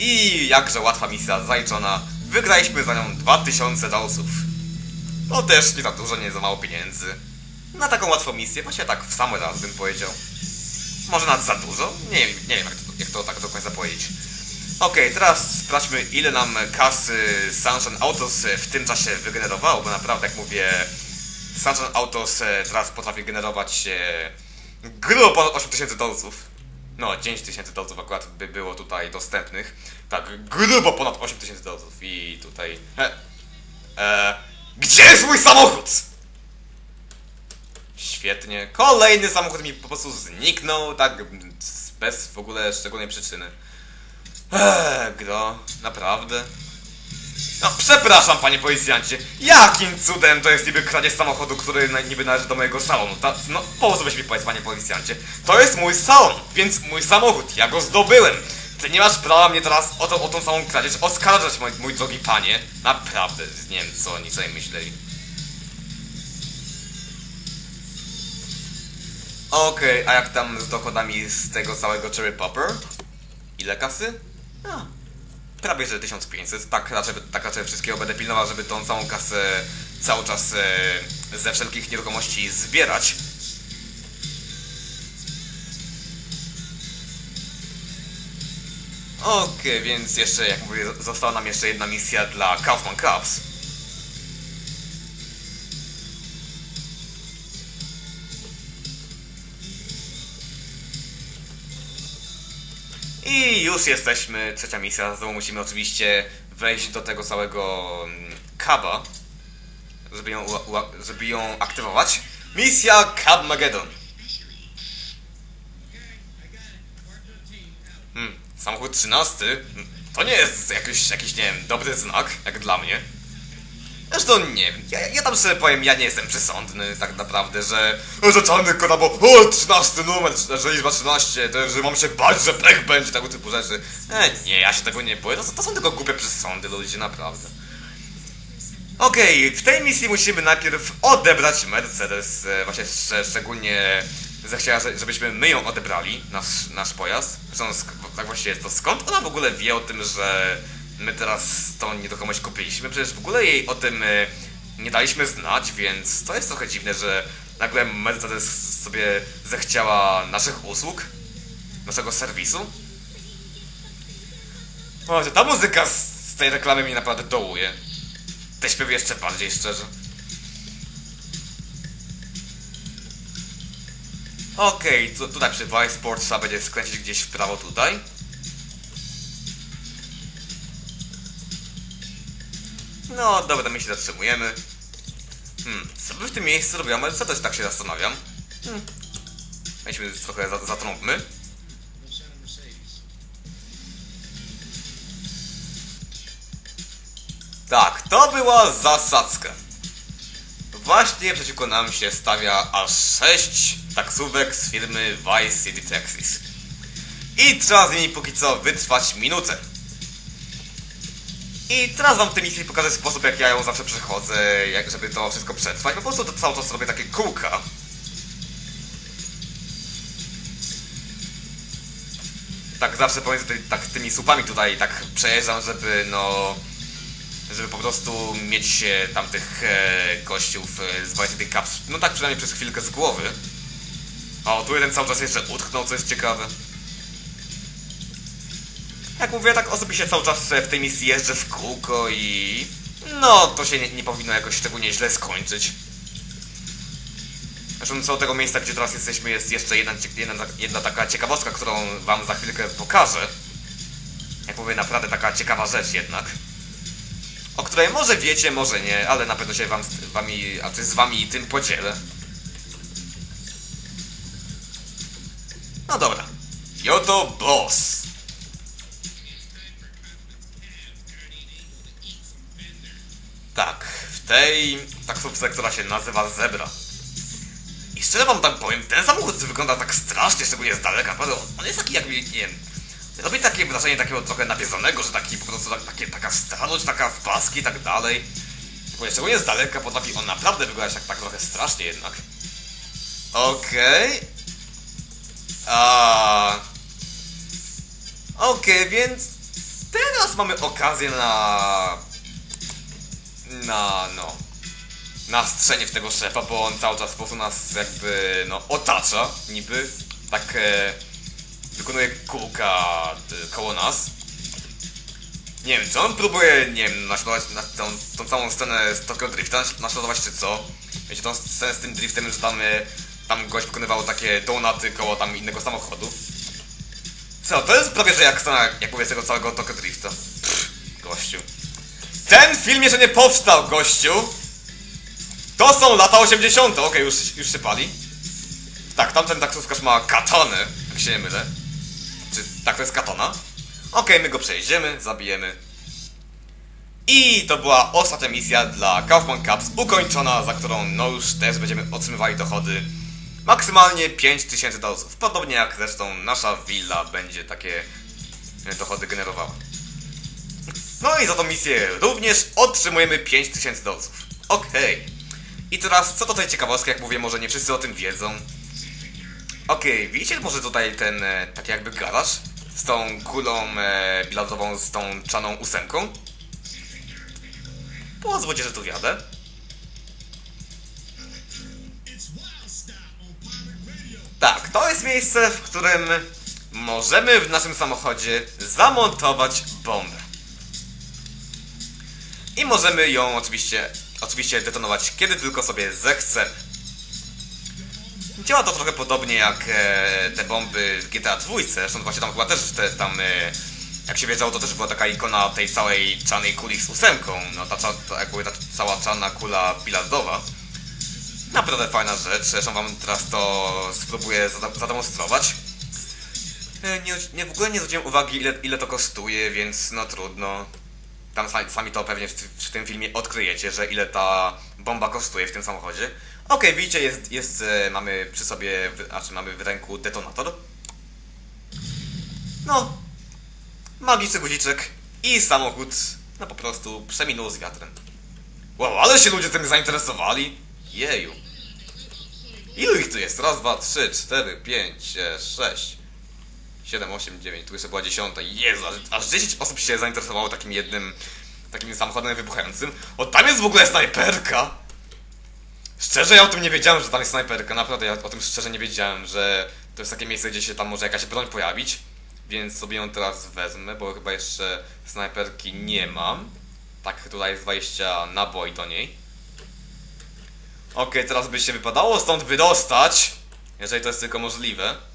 I jakże łatwa misja zaliczona. Wygraliśmy za nią 2000 dolców. No też nie za dużo, nie za mało pieniędzy. Na taką łatwą misję, właśnie tak w sam raz bym powiedział. Może nawet za dużo? Nie, nie wiem jak to, jak to tak do końca powiedzieć. Okej, teraz sprawdźmy ile nam kasy Sunshine Autos w tym czasie wygenerowało, bo naprawdę jak mówię Sunshine Autos teraz potrafi generować e, grubo ponad 8000 dolców. No, 9000 dolców akurat by było tutaj dostępnych. Tak, grubo ponad 8000 dolców i tutaj... E, e, gdzie jest mój samochód? Świetnie. Kolejny samochód mi po prostu zniknął, tak bez w ogóle szczególnej przyczyny. Eee, gro, naprawdę? No, przepraszam, panie policjancie. Jakim cudem to jest niby kradzież samochodu, który na, niby należy do mojego salonu? Ta, no, po co weź mi powiedz, panie policjancie? To jest mój salon, więc mój samochód, ja go zdobyłem. Ty nie masz prawa mnie teraz o, to, o tą samą kradzież oskarżać, mój, mój drogi panie. Naprawdę, nie wiem, co oni sobie myśleli. Okej, a jak tam z dochodami z tego całego Cherry Popper? Ile kasy? A, że 1500. Tak raczej, tak raczej wszystkiego będę pilnował, żeby tą całą kasę cały czas e, ze wszelkich nieruchomości zbierać. Okej, więc jeszcze, jak mówię, została nam jeszcze jedna misja dla Kaufman Cubs. I już jesteśmy, trzecia misja, znowu musimy oczywiście wejść do tego całego mm, kaba, żeby ją, żeby ją aktywować. Misja Cabmageddon. Hmm, samochód 13? Hmm, To nie jest jakiś, jakiś, nie wiem, dobry znak, jak dla mnie. Zresztą nie wiem, ja, ja tam sobie powiem, ja nie jestem przesądny tak naprawdę, że, czarny kota, bo o, 13 numer, że liczba 13, to, że mam się bać, że pech będzie, tego typu rzeczy. E, nie, ja się tego nie boję, to, to są tylko głupie przesądy ludzie, naprawdę. Okej, w tej misji musimy najpierw odebrać Mercedes, e, właśnie szcz szczególnie zechciała, że- żebyśmy my ją odebrali, nasz, nasz pojazd. Zresztą tak właściwie jest to skąd ona w ogóle wie o tym, że my teraz tą nieruchomość kupiliśmy? Przecież w ogóle jej o tym e, nie daliśmy znać, więc to jest trochę dziwne, że nagle Mercedes sobie zechciała naszych usług, naszego serwisu. O, ta muzyka z, tej reklamy mi naprawdę dołuje. Te śpiewy jeszcze bardziej szczerze. Okej, tu, tutaj przy Vice Sport trzeba będzie skręcić gdzieś w prawo tutaj. No, dobra, my się zatrzymujemy. Hmm, co by w tym miejscu robiła Mercedes, tak się zastanawiam. Hmm. Weźmy trochę za, zatrąbmy. Tak, to była zasadzka. Właśnie przeciwko nam się stawia aż 6 taksówek z firmy Vice City Taxis. I trzeba z nimi póki co wytrwać minutę. I teraz wam w tej misji pokażę sposób, jak ja ją zawsze przechodzę, jak, żeby to wszystko przetrwać. Po prostu to cały czas robię takie kółka. Tak zawsze pomiędzy ty, tak, tymi słupami tutaj tak przejeżdżam, żeby no żeby po prostu mieć tamtych e, gościów e, z Vice City Cups, no tak przynajmniej przez chwilkę z głowy. O, tu jeden cały czas jeszcze utknął, co jest ciekawe. Jak mówię, tak osobiście cały czas e, w tej misji jeżdżę w kółko i... No, to się nie, nie powinno jakoś szczególnie źle skończyć. Zresztą co do tego miejsca, gdzie teraz jesteśmy, jest jeszcze jedna, jedna, jedna taka ciekawostka, którą wam za chwilkę pokażę. Jak mówię, naprawdę taka ciekawa rzecz jednak o której może wiecie, może nie, ale na pewno się wam, wami, a czy z wami tym podzielę. No dobra. I oto boss. Tak, w tej taksówce, która się nazywa Zebra. I szczerze wam tak powiem, ten samochód wygląda tak strasznie, szczególnie z daleka. Naprawdę, on- jest taki jakby, nie wiem, robi takie wrażenie takiego trochę nawiedzonego, że taki po prostu tak, takie, taka starość, taka w paski i tak dalej. Bo szczególnie z daleka potrafi on naprawdę wyglądać tak, tak trochę strasznie jednak. Okej. A. Okej, więc Teraz mamy okazję na... Na, no... Na strzenie w tego szefa, bo on cały czas po prostu nas jakby, no, otacza, niby. Tak, e, wykonuje kółka koło nas. Nie wiem, czy on próbuje, nie wiem, naśladować na tą, tą całą scenę z Tokyo Drifta, naśladować czy co? Wiecie, tą scenę z tym driftem, że tam, e, tam gość wykonywał takie donaty koło tam innego samochodu. Co, to jest prawie, że jak scena, jak mówię, z tego całego Tokyo Drifta. Pff, gościu. Ten film jeszcze nie powstał, gościu! To są lata 80. Okej, już, już się pali. Tak, tamten taksówkarz ma katanę, jak się nie mylę. Czy tak to jest katana? Okej, my go przejdziemy, zabijemy. I to była ostatnia misja dla Kaufman Cups ukończona, za którą no już też będziemy otrzymywali dochody maksymalnie 5000 dolców. Podobnie jak zresztą nasza willa będzie takie dochody generowała. No i za tą misję również otrzymujemy 5000 dolców. Okej. I teraz co do tej ciekawostki, jak mówię, może nie wszyscy o tym wiedzą. Okej, widzicie może tutaj ten e, taki jakby garaż z tą kulą e, bilardową, z tą czaną ósemką? Pozwólcie, że tu wjadę. Tak, to jest miejsce, w którym możemy w naszym samochodzie zamontować bombę. I możemy ją oczywiście, oczywiście detonować kiedy tylko sobie zechcemy. Działa to trochę podobnie jak e, te bomby w GTA 2, zresztą właśnie tam chyba też te tam, e, jak się wiedziało, to też była taka ikona tej całej czanej kuli z ósemką, no ta, ta, ta cała czarna kula bilardowa. Naprawdę fajna rzecz, zresztą wam teraz to spróbuję zademonstrować. E, Nie, nie, w ogóle nie zwróciłem uwagi ile, ile to kosztuje, więc no trudno. Tam sami, to pewnie w, ty- w tym filmie odkryjecie, że ile ta bomba kosztuje w tym samochodzie. Okej, widzicie, jest, jest, e, mamy przy sobie, znaczy mamy w ręku detonator. No, magiczny guziczek i samochód, no po prostu przeminął z wiatrem. Wow, ale się ludzie tym zainteresowali. Jeju. Ilu ich tu jest? Raz, dwa, trzy, cztery, pięć, sześć, siedem, osiem, dziewięć. Tu jeszcze była dziesiąta. Jezu, aż, aż 10 osób się zainteresowało takim jednym, takim samochodem wybuchającym. O, tam jest w ogóle snajperka! Szczerze, ja o tym nie wiedziałem, że tam jest snajperka. Naprawdę, ja o tym szczerze nie wiedziałem, że to jest takie miejsce, gdzie się tam może jakaś broń pojawić. Więc sobie ją teraz wezmę, bo chyba jeszcze snajperki nie mam. Tak, tutaj jest 20 naboi do niej. Okej, teraz by się wypadało stąd wydostać. Jeżeli to jest tylko możliwe.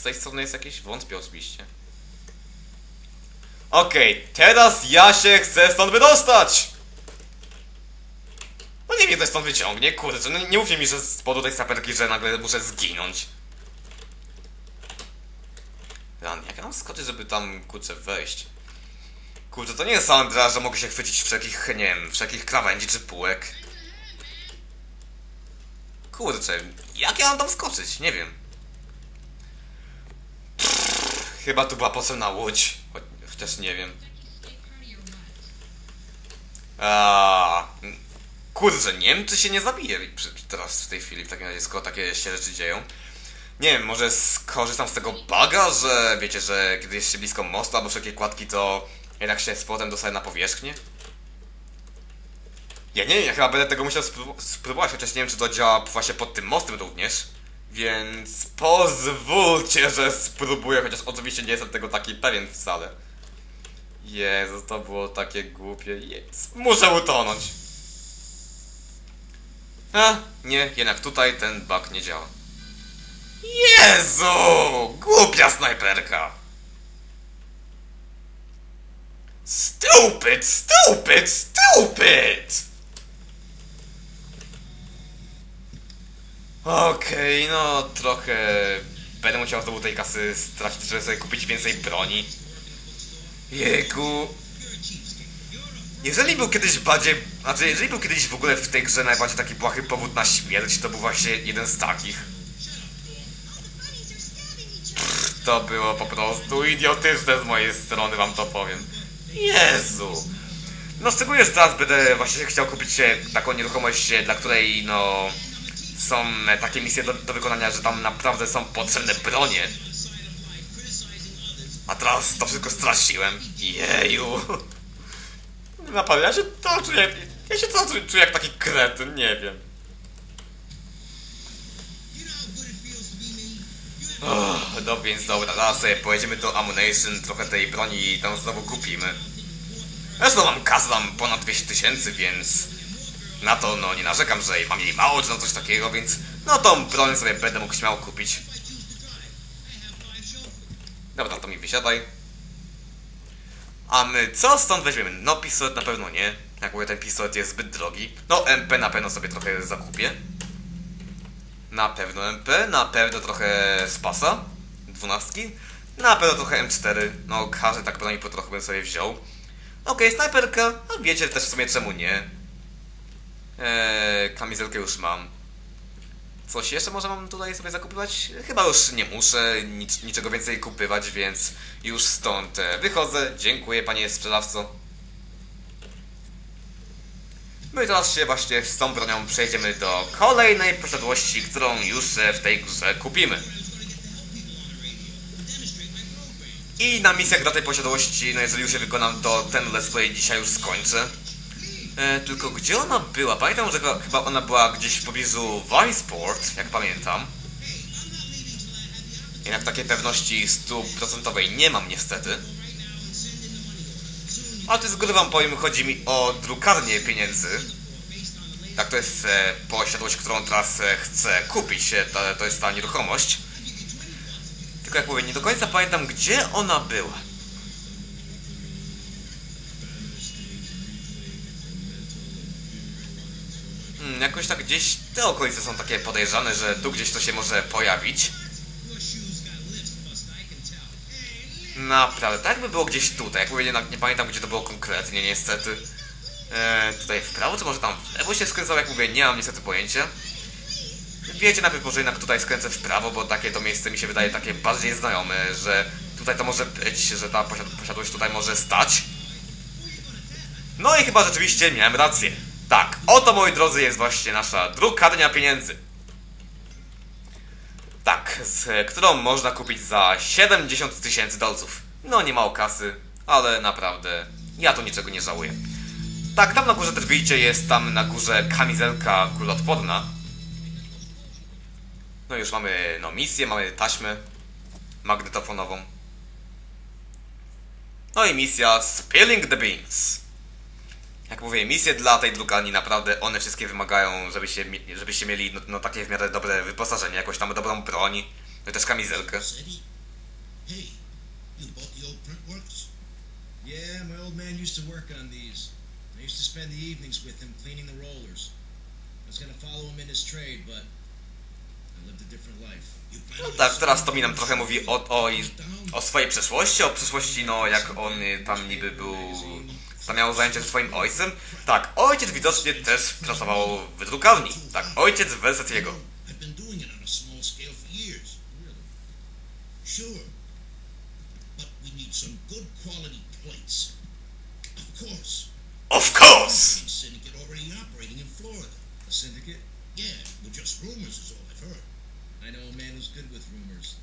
Z tej strony jest jakieś? Wątpię oczywiście. Okej, teraz ja się chcę stąd wydostać! No nie wiem, ktoś stąd wyciągnie, kurde, no nie mówcie mi, że z powodu tej saperki, że nagle muszę zginąć. Ran, jak ja mam skoczyć, żeby tam, kurczę, wejść? Kurczę, to nie jest sam teraz, że mogę się chwycić wszelkich, nie wiem, wszelkich krawędzi czy półek. Kurczę, jak ja mam tam skoczyć? Nie wiem. Pff, chyba tu była potrzebna łódź, choć- chociaż nie wiem. A, kurczę, nie wiem, czy się nie zabije teraz w tej chwili, w takim razie, skoro takie się rzeczy dzieją. Nie wiem, może skorzystam z tego baga, że wiecie, że kiedy jest się blisko mostu albo wszelkie kładki, to jednak się z powrotem dostaje na powierzchnię? Ja nie wiem, ja chyba będę tego musiał spró- spróbować, chociaż nie wiem, czy to działa właśnie pod tym mostem również. Więc pozwólcie, że spróbuję, chociaż oczywiście nie jestem tego taki pewien wcale. Jezu, to było takie głupie. Jest. Muszę utonąć. A, nie, jednak tutaj ten bug nie działa. Jezu! Głupia snajperka! Stupid, stupid, stupid! Okej, no trochę będę musiał znowu tej kasy stracić, żeby sobie kupić więcej broni. Jejku. Jeżeli był kiedyś bardziej, znaczy jeżeli był kiedyś w ogóle w tej grze najbardziej taki błahy powód na śmierć, to był właśnie jeden z takich. To było po prostu idiotyczne z mojej strony, wam to powiem. Jezu! No szczególnie, że teraz będę właśnie chciał kupić się taką nieruchomość, dla której no są e, takie misje do, do wykonania, że tam naprawdę są potrzebne bronie. A teraz to wszystko straciłem. Jeju. Naprawdę, ja się to czuję... Ja się to czuję, jak taki kretyn, nie wiem. Oh, no więc dobra, teraz sobie pojedziemy do Ammunition, trochę tej broni i tam znowu kupimy. Zresztą mam kasę tam ponad 200 tysięcy, więc na to no nie narzekam, że mam jej mało czy no coś takiego, więc no tą broń sobie będę mógł śmiało kupić. Dobra, to mi wysiadaj. A my co stąd weźmiemy? No pistolet na pewno nie. Jak mówię, ten pistolet jest zbyt drogi. No MP na pewno sobie trochę zakupię. Na pewno MP, na pewno trochę Spasa, dwunastki, na pewno trochę M4, no każdy tak broń po trochu bym sobie wziął. Okej, snajperka, a wiecie też w sumie czemu nie. Eee, kamizelkę już mam. Coś jeszcze może mam tutaj sobie zakupywać? Chyba już nie muszę nic, niczego więcej kupywać, więc już stąd e, wychodzę. Dziękuję panie sprzedawco. My teraz się właśnie z tą bronią przejdziemy do kolejnej posiadłości, którą już e, w tej grze kupimy. I na misjach do tej posiadłości, no jeżeli już je wykonam, to ten let's play dzisiaj już skończę. E, tylko gdzie ona była? Pamiętam, że chyba- ona była gdzieś w pobliżu Viceport, jak pamiętam. Jednak takiej pewności stuprocentowej nie mam niestety. Ale to z góry wam powiem, chodzi mi o drukarnię pieniędzy. Tak, to jest e, posiadłość, którą teraz e, chcę kupić. E, to, to jest ta nieruchomość. Tylko jak mówię, nie do końca pamiętam, gdzie ona była. Jakoś tak gdzieś te okolice są takie podejrzane, że tu gdzieś to się może pojawić. Naprawdę, tak by było gdzieś tutaj. Jak mówię, nie, pamiętam gdzie to było konkretnie, niestety. E, tutaj w prawo, czy może tam w lewo się skręcał, jak mówię, nie mam niestety pojęcia. Wiecie najpierw może jednak tutaj skręcę w prawo, bo takie to miejsce mi się wydaje takie bardziej znajome, że tutaj to może być, że ta posiad posiadłość tutaj może stać. No i chyba rzeczywiście miałem rację. Tak, oto moi drodzy jest właśnie nasza drukarnia pieniędzy. Tak, z którą można kupić za 70 tysięcy dolców. No nie mało kasy, ale naprawdę ja tu niczego nie żałuję. Tak, tam na górze też widzicie, jest tam na górze kamizelka kuloodporna. No już mamy no misję, mamy taśmę magnetofonową. No i misja Spilling the Beans. Jak mówię, misje dla tej drukarni naprawdę one wszystkie wymagają, żebyście, żebyście mieli no, no takie w miarę dobre wyposażenie, jakąś tam dobrą broń, no i też kamizelkę. Eddie? Hey, you bought the old print works? Yeah, my old man used to work on these. I used to spend the evenings with him cleaning the rollers. I was gonna follow him in his trade, but I lived a different life. You No tak, teraz to mi nam trochę mówi o, o, o swojej przeszłości, o przeszłości, no jak on tam niby był, miał zajęcie ze swoim ojcem. Tak, ojciec widocznie też pracował w drukarni. Tak, ojciec Versetiego. I've been doing it on a small scale for years. Really? Sure. But we need some good quality plates. Of course. Yeah, well, just rumors is all I've heard. I know a man who's good with rumors.